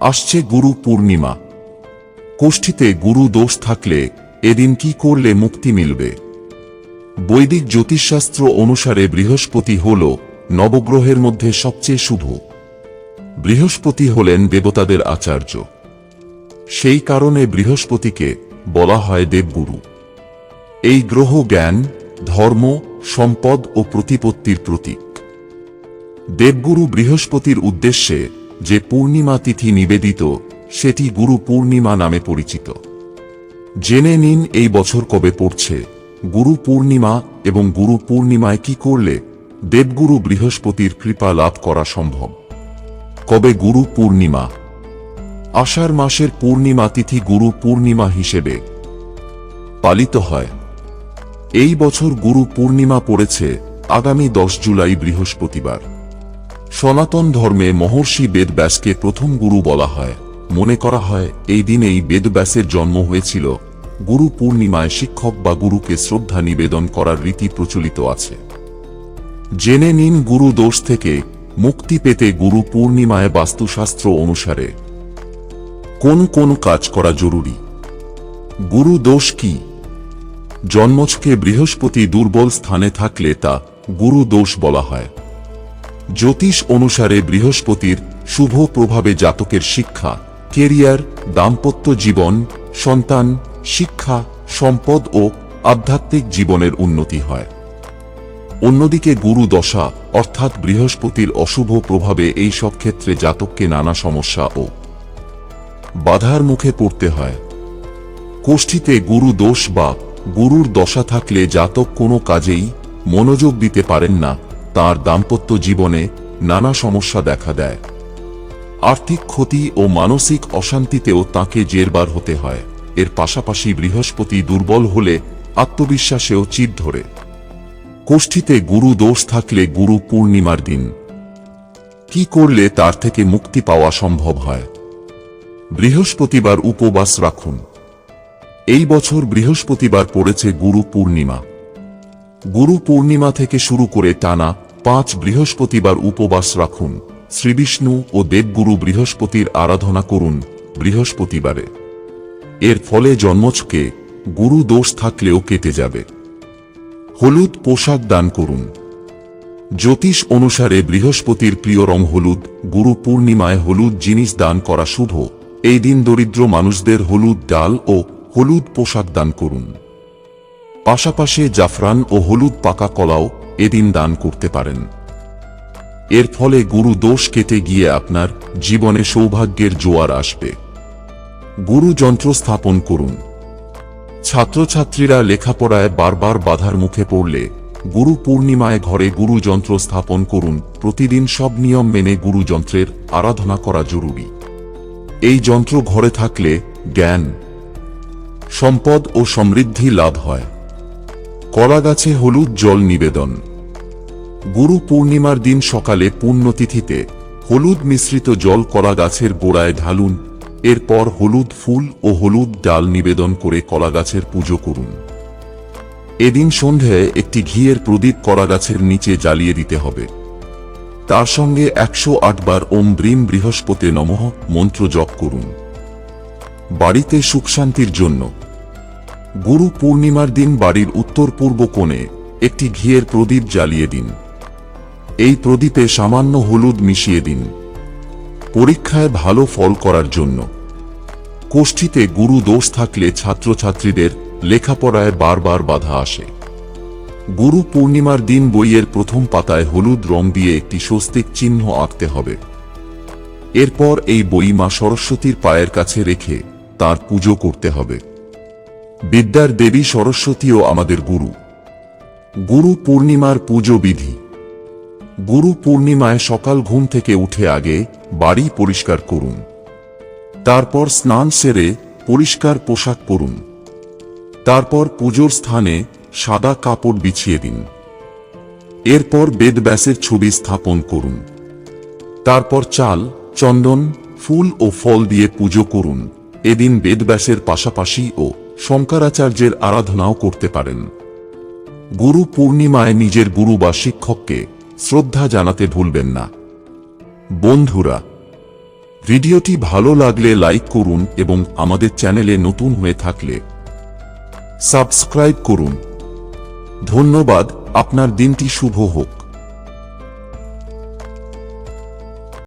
আসছে গুরু পূর্ণিমা। কোষ্ঠীতে গুরু দোষ থাকলে এদিন কি করলে মুক্তি মিলবে? বৈদিক জ্যোতিষশাস্ত্র অনুসারে বৃহস্পতি হল নবগ্রহের মধ্যে সবচেয়ে শুভ। বৃহস্পতি হলেন দেবতাদের আচার্য। সেই কারণে বৃহস্পতিকে বলা হয় দেবগুরু। এই গ্রহ জ্ঞান, ধর্ম, সম্পদ ও প্রতিপত্তির প্রতীক। দেবগুরু বৃহস্পতির উদ্দেশ্যে যে পূর্ণিমা তিথি নিবেদিত, সেটি গুরু পূর্ণিমা নামে পরিচিত। জেনে নিন এই বছর কবে পড়ছে, গুরু পূর্ণিমা এবং গুরু পূর্ণিমায় কি করলে দেবগুরু বৃহস্পতির কৃপা লাভ করা সম্ভব। কবে গুরু পূর্ণিমা? আষাঢ় মাসের পূর্ণিমা তিথি গুরু পূর্ণিমা হিসেবে পালিত হয়। এই বছর গুরু পূর্ণিমা পড়েছে আগামী দশ জুলাই বৃহস্পতিবার। সনাতন ধর্মে মহর্ষি বেদব্যাসকে প্রথম গুরু বলা হয়। মনে করা হয়, এই দিনেই বেদব্যাসের জন্ম হয়েছিল। গুরু পূর্ণিমায় শিক্ষক বা গুরুকে শ্রদ্ধা নিবেদন করার রীতি প্রচলিত আছে। জেনে নিন গুরু দোষ থেকে, মুক্তি পেতে গুরু পূর্ণিমায় বাস্তুশাস্ত্র অনুসারে। কোন কোন কাজ করা জরুরি? গুরু দোষ কি? জন্মছকে বৃহস্পতি দুর্বল স্থানে থাকলে তা গুরু দোষ বলা হয়। জ্যোতিষ অনুসারে বৃহস্পতির শুভ প্রভাবে জাতকের শিক্ষা, কেরিয়ার, দাম্পত্য জীবন, সন্তান, শিক্ষা, সম্পদ ও আধ্যাত্মিক জীবনের উন্নতি হয়। অন্যদিকে গুরু দশা, অর্থাৎ বৃহস্পতির অশুভ প্রভাবে এই সব ক্ষেত্রে জাতককে নানা সমস্যা ও বাধার মুখে পড়তে হয়। কোষ্ঠীতে গুরু দোষ বা গুরুর দশা থাকলে জাতক কোনো কাজেই মনোযোগ দিতে পারেন না। তার দাম্পত্য জীবনে নানা সমস্যা দেখা দেয়। আর্থিক ক্ষতি ও মানসিক অশান্তিতেও তাকে জেরবার হতে হয়। এর পাশাপাশি বৃহস্পতি দুর্বল হলে আত্মবিশ্বাসেও চির ধরে। কোষ্ঠীতে গুরু দোষ থাকলে গুরু পূর্ণিমার দিন। কি করলে তার থেকে মুক্তি পাওয়া সম্ভব হয়? বৃহস্পতিবার উপবাস রাখুন। এই বছর বৃহস্পতিবার পড়েছে গুরু পূর্ণিমা। গুরু পূর্ণিমা থেকে শুরু করে টানা পাঁচ বৃহস্পতিবার উপবাস রাখুন। শ্রীবিষ্ণু ও দেবগুরু বৃহস্পতির আরাধনা করুন বৃহস্পতিবারে। এর ফলে জন্মছকে গুরু দোষ থাকলেও কেটে যাবে। হলুদ পোশাক দান করুন। জ্যোতিষ অনুসারে বৃহস্পতির প্রিয় রং হলুদ, গুরু পূর্ণিমায় হলুদ জিনিস দান করা শুভ। এই দিন দরিদ্র মানুষদের হলুদ ডাল ও হলুদ পোশাক দান করুন। পাশাপাশি জাফরান ও হলুদ পাকা কলাও এদিন দান করতে পারেন। এর ফলে গুরু দোষ কেটে গিয়ে আপনার জীবনে সৌভাগ্যের জোয়ার আসবে। গুরু যন্ত্র স্থাপন করুন। ছাত্রছাত্রীরা লেখাপড়ায় বারবার বাধার মুখে পড়লে গুরু পূর্ণিমায় ঘরে গুরু যন্ত্র স্থাপন করুন। প্রতিদিন সব নিয়ম মেনে গুরু যন্ত্রের আরাধনা করা জরুরি। এই যন্ত্র ঘরে থাকলে জ্ঞান, সম্পদ ও সমৃদ্ধি লাভ হয়। কলা গাছে হলুদ জল নিবেদন। গুরু পূর্ণিমার দিন সকালে পুণ্যতিথিতে হলুদ মিশ্রিত জল কলা গাছের গোড়ায় ঢালুন, এরপর হলুদ ফুল ও হলুদ ডাল নিবেদন করে কলা গাছের পুজো করুন। এদিন সন্ধ্যায় একটি ঘিয়ের প্রদীপ কলা গাছের নিচে জ্বালিয়ে দিতে হবে। তার সঙ্গে একশো আটবার ওম ব্রিম বৃহস্পতি নমঃ মন্ত্র জপ করুন। বাড়িতে সুখ শান্তির জন্য গুরু পূর্ণিমার দিন বাড়ির উত্তর পূর্ব কোণে একটি ঘিয়ের প্রদীপ জ্বালিয়ে দিন। এই প্রদীপে সামান্য হলুদ মিশিয়ে দিন। পরীক্ষায় ভালো ফল করার জন্য। কোষ্ঠীতে গুরু দোষ থাকলে ছাত্রছাত্রীদের লেখাপড়ায় বারবার বাধা আসে। গুরু পূর্ণিমার দিন বইয়ের প্রথম পাতায় হলুদ রং দিয়ে একটি স্বস্তিক চিহ্ন আঁকতে হবে। এরপর এই বই মা সরস্বতীর পায়ের কাছে রেখে তার পুজো করতে হবে। বিদ্যার দেবী সরস্বতীও আমাদের গুরু। গুরু পূর্ণিমার পুজো বিধি। গুরু পূর্ণিমায় সকাল ঘুম থেকে উঠে আগে বাড়ি পরিষ্কার করুন। তারপর স্নান সেরে পরিষ্কার পোশাক পরুন। তারপর পুজোর স্থানে সাদা কাপড় বিছিয়ে দিন। এরপর বেদব্যাসের ছবি স্থাপন করুন। তারপর চাল, চন্দন, ফুল ও ফল দিয়ে পুজো করুন। এদিন বেদব্যাসের পাশাপাশি ও শঙ্করাচার্যের আরাধনাও করতে পারেন। গুরু পূর্ণিমায় নিজের গুরু বা শিক্ষককে শ্রদ্ধা জানাতে ভুলবেন না। বন্ধুরা, ভিডিওটি ভালো লাগলে লাইক করুন এবং আমাদের চ্যানেলে নতুন হয়ে থাকলে সাবস্ক্রাইব করুন। ধন্যবাদ, আপনার দিনটি শুভ হোক।